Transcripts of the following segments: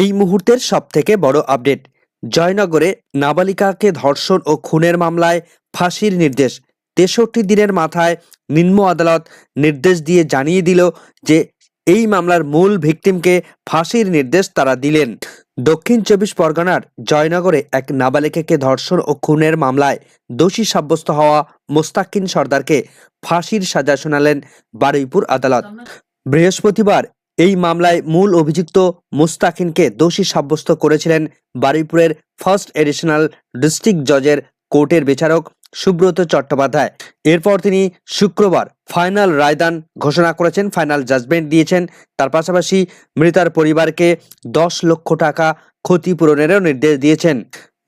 এই মুহূর্তের সবথেকে বড় আপডেট জয়নগরে নাবালিকাকে ধর্ষণ ও খুনের মামলায় ফাঁসির নির্দেশ। তেষট্টি দিনের মাথায় নিম্ন আদালত নির্দেশ দিয়ে জানিয়ে দিল যে, এই মামলার মূল ভিকটিমকে ফাঁসির নির্দেশ তারা দিলেন। দক্ষিণ চব্বিশ পরগনার জয়নগরে এক নাবালিকাকে ধর্ষণ ও খুনের মামলায় দোষী সাব্যস্ত হওয়া মোস্তাকিন সর্দারকে ফাঁসির সাজা শোনালেন বারুইপুর আদালত। বৃহস্পতিবার এই মামলায় মূল অভিযুক্ত মুস্তাকিনকে দোষী সাব্যস্ত করেছিলেন বারুইপুরের ফার্স্ট এডিশনাল ডিস্ট্রিক্ট জজের কোর্টের বিচারক সুব্রত চট্টোপাধ্যায়। এরপর তিনি শুক্রবার ফাইনাল রায়দান ঘোষণা করেছেন, ফাইনাল জাজমেন্ট দিয়েছেন। তার পাশাপাশি মৃতার পরিবারকে দশ লক্ষ টাকা ক্ষতিপূরণেরও নির্দেশ দিয়েছেন।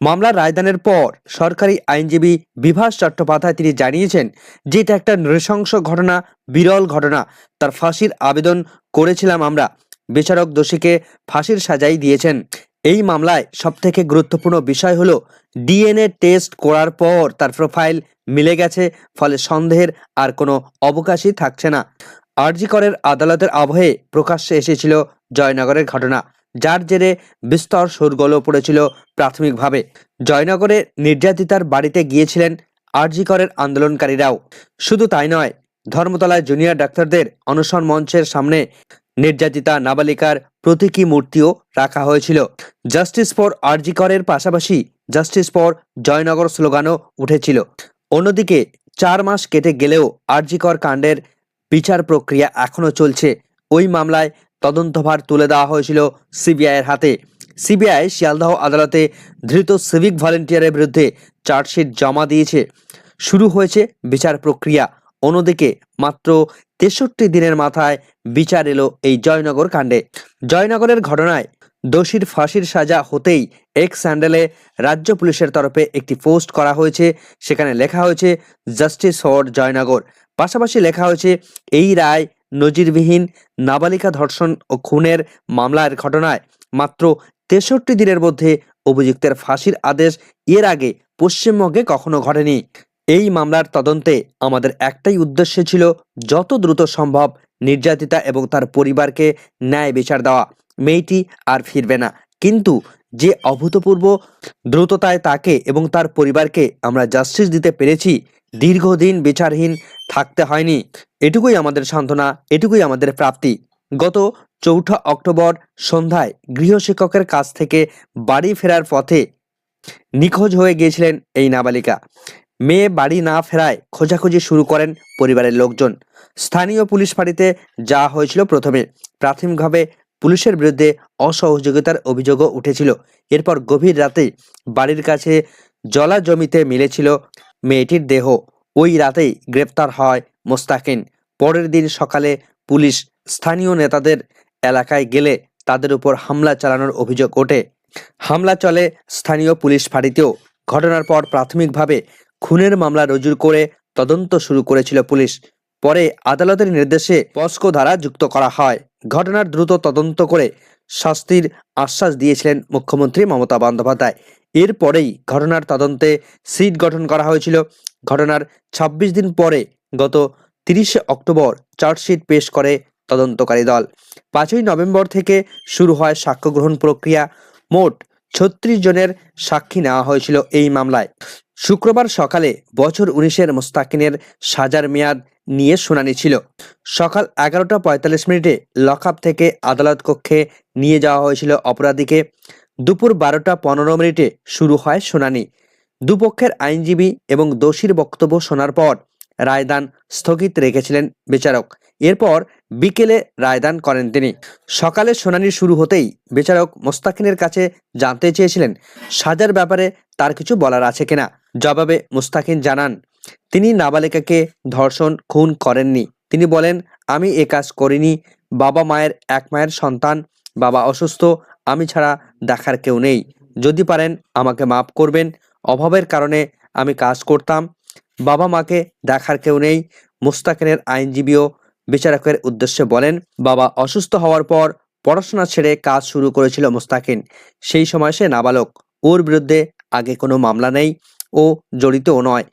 মামলার রায়দানের পর সরকারি আইনজীবী বিভাস চট্টোপাধ্যায় তিনি জানিয়েছেন যে এটা একটা নৃশংস ঘটনা, বিরল ঘটনা। তার ফাঁসির আবেদন করেছিলাম আমরা। বিচারক দোষীকে ফাঁসির সাজাই দিয়েছেন। এই মামলায় সবথেকে গুরুত্বপূর্ণ বিষয় হলো, ডিএনএ টেস্ট করার পর তার প্রোফাইল মিলে গেছে, ফলে সন্দেহের আর কোনো অবকাশই থাকছে না। আরজিকরের আদালতের আবহে প্রকাশ্যে এসেছিল জয়নগরের ঘটনা। যার জেরে বিস্তর শোরগোলও পড়েছিল প্রাথমিকভাবে। জয়নগরে নির্যাতিতার বাড়িতে গিয়েছিলেন আরজিকরের আন্দোলনকারীরাও। শুধু তাই নয়, ধর্মতলায় জুনিয়র ডাক্তারদের অনশন মঞ্চের সামনে নির্যাতিতা নাবালিকার প্রতীকী মূর্তিও রাখা হয়েছিল। জাস্টিস ফর আরজিকরের পাশাপাশি জাস্টিস ফর জয়নগর স্লোগানও উঠেছিল। অন্যদিকে, চার মাস কেটে গেলেও আরজিকর কাণ্ডের বিচার প্রক্রিয়া এখনও চলছে। ওই মামলায় তদন্তভার তুলে দেওয়া হয়েছিল সিবিআইয়ের হাতে। সিবিআই শিয়ালদহ আদালতে ধৃত সিভিক ভলেন্টিয়ারের বিরুদ্ধে চার্জশিট জমা দিয়েছে। শুরু হয়েছে বিচার প্রক্রিয়া। অন্যদিকে মাত্র তেষট্টি দিনের মাথায় বিচার এলো এই জয়নগর কাণ্ডে। জয়নগরের ঘটনায় দোষীর ফাঁসির সাজা হতেই এক্স স্যান্ডেলে রাজ্য পুলিশের তরফে একটি পোস্ট করা হয়েছে। সেখানে লেখা হয়েছে, জাস্টিস ফর জয়নগর পাশাপাশি লেখা হয়েছে, এই রায় নজিরবিহীন নাবালিকা ধর্ষণ ও খুনের মামলার ঘটনায় মাত্র তেষট্টি দিনের মধ্যে অভিযুক্তের ফাঁসির আদেশ এর আগে পশ্চিমবঙ্গে কখনো ঘটেনি। এই মামলার তদন্তে আমাদের একটাই উদ্দেশ্য ছিল যত দ্রুত সম্ভব নির্যাতিতা এবং তার পরিবারকে ন্যায় বিচার দেওয়া। মেয়েটি আর ফিরবে না। কিন্তু যে অভূতপূর্ব দ্রুততায় তাকে এবং তার পরিবারকে আমরা জাস্টিস দিতে পেরেছি দীর্ঘদিন বিচারহীন থাকতে হয়নি। এটুকুই আমাদের সান্ত্বনা, এটুকুই আমাদের প্রাপ্তি। গত চৌঠা অক্টোবর সন্ধ্যায় গৃহশিক্ষকের কাছ থেকে বাড়ি ফেরার পথে নিখোঁজ হয়ে গিয়েছিলেন এই নাবালিকা। মেয়ে বাড়ি না ফেরায় খোঁজাখুঁজি শুরু করেন পরিবারের লোকজন। স্থানীয় পুলিশ ফাঁড়িতে যাওয়া হয়েছিল প্রথমে। প্রাথমিকভাবে পুলিশের বিরুদ্ধে অসহযোগিতার অভিযোগও উঠেছিল। এরপর গভীর রাতে বাড়ির কাছে জলা জমিতে মিলেছিল মেয়েটির দেহ। ওই রাতেই গ্রেপ্তার হয় মোস্তাকিন। পরের দিন সকালে পুলিশ স্থানীয় নেতাদের এলাকায় গেলে তাদের উপর হামলা চালানোর অভিযোগ ওঠে। হামলা চলে স্থানীয় পুলিশ ফাঁড়িতেও। ঘটনার পর প্রাথমিকভাবে খুনের মামলা রুজু করে তদন্ত শুরু করেছিল পুলিশ। পরে আদালতের নির্দেশে পস্কো ধারা যুক্ত করা হয়। ঘটনার দ্রুত তদন্ত করে শাস্তির আশ্বাস দিয়েছিলেন মুখ্যমন্ত্রী মমতা বন্দ্যোপাধ্যায়। এরপরেই ঘটনার তদন্তে সিট গঠন করা হয়েছিল। ঘটনার ২৬ দিন পরে গত তিরিশে অক্টোবর চার্জশিট পেশ করে তদন্তকারী দল। পাঁচই নভেম্বর থেকে শুরু হয় সাক্ষ্য গ্রহণ প্রক্রিয়া। মোট ছত্রিশ জনের সাক্ষী নেওয়া হয়েছিল এই মামলায়। শুক্রবার সকালে বছর উনিশের মোস্তাকিনের সাজার মেয়াদ নিয়ে শুনানি ছিল। সকাল এগারোটা পঁয়তাল্লিশ মিনিটে লকআপ থেকে আদালত কক্ষে নিয়ে যাওয়া হয়েছিল অপরাধীকে। দুপুর বারোটা পনেরো মিনিটে শুরু হয় শুনানি। দুপক্ষের আইনজীবী এবং দোষীর বক্তব্য শোনার পর রায়দান স্থগিত রেখেছিলেন বিচারক। এরপর বিকেলে রায়দান করেন তিনি। সকালে শুনানি শুরু হতেই বিচারক মোস্তাকিনের কাছে জানতে চেয়েছিলেন, সাজার ব্যাপারে তার কিছু বলার আছে কিনা। জবাবে মুস্তাকিন জানান, তিনি নাবালিকাকে ধর্ষণ, খুন করেননি। তিনি বলেন, আমি এ কাজ করিনি। বাবা মায়ের, এক মায়ের সন্তান, বাবা অসুস্থ। আমি ছাড়া দেখার কেউ নেই। যদি পারেন, আমাকে মাফ করবেন। অভাবের কারণে আমি কাজ করতাম। বাবা মাকে দেখার কেউ নেই। মুস্তাকিনের আইনজীবীও বিচারকের উদ্দেশ্যে বলেন, বাবা অসুস্থ হওয়ার পর পড়াশোনা ছেড়ে কাজ শুরু করেছিল মুস্তাকিন সেই সময় সে নাবালক। ওর বিরুদ্ধে আগে কোনো মামলা নেই। ও জড়িতও নয়।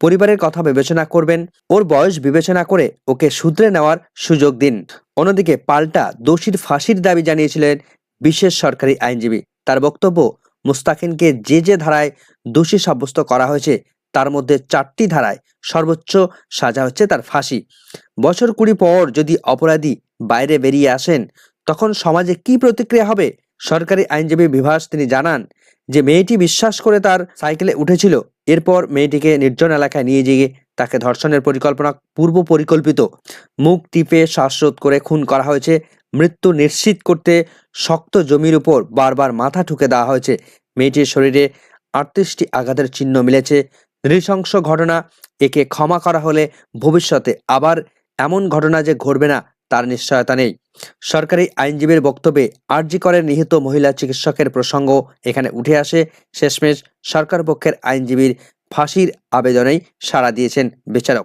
পরিবারের কথা বিবেচনা করবেন। ওর বয়স বিবেচনা করে ওকে শুধরে নেওয়ার সুযোগ দিন। অন্যদিকে পাল্টা দোষীর ফাঁসির দাবি জানিয়েছিলেন বিশেষ সরকারি আইনজীবী। তার বক্তব্য মুস্তাকিনকে যে যে ধারায় দোষী সাব্যস্ত করা হয়েছে, তার মধ্যে চারটি ধারায় সর্বোচ্চ সাজা হচ্ছে তার ফাঁসি। বছর কুড়ি পর যদি অপরাধী বাইরে বেরিয়ে আসেন, তখন সমাজে কি প্রতিক্রিয়া হবে? সরকারি আইনজীবী বিভাস তিনি জানান যে, মেয়েটি বিশ্বাস করে তার সাইকেলে উঠেছিল। এরপর মেয়েটিকে নির্জন এলাকায় নিয়ে গিয়ে তাকে ধর্ষণের পরিকল্পনা পূর্ব পরিকল্পিত মুখ টিপে শ্বাসরোধ করে খুন করা হয়েছে মৃত্যু নিশ্চিত করতে শক্ত জমির উপর বারবার মাথা ঠুকে দেওয়া হয়েছে। মেয়েটির শরীরে আটত্রিশটি আঘাতের চিহ্ন মিলেছে। নৃশংস ঘটনা, একে ক্ষমা করা হলে ভবিষ্যতে আবার এমন ঘটনা যে ঘটবে না, তার নিশ্চয়তা নেই। সরকারি আইনজীবীর বক্তব্যে আরজি করে নিহত মহিলা চিকিৎসকের প্রসঙ্গ এখানে উঠে আসে। শেষমেশ সরকার পক্ষের আইনজীবীর ফাঁসির আবেদনেই সাড়া দিয়েছেন বিচারক।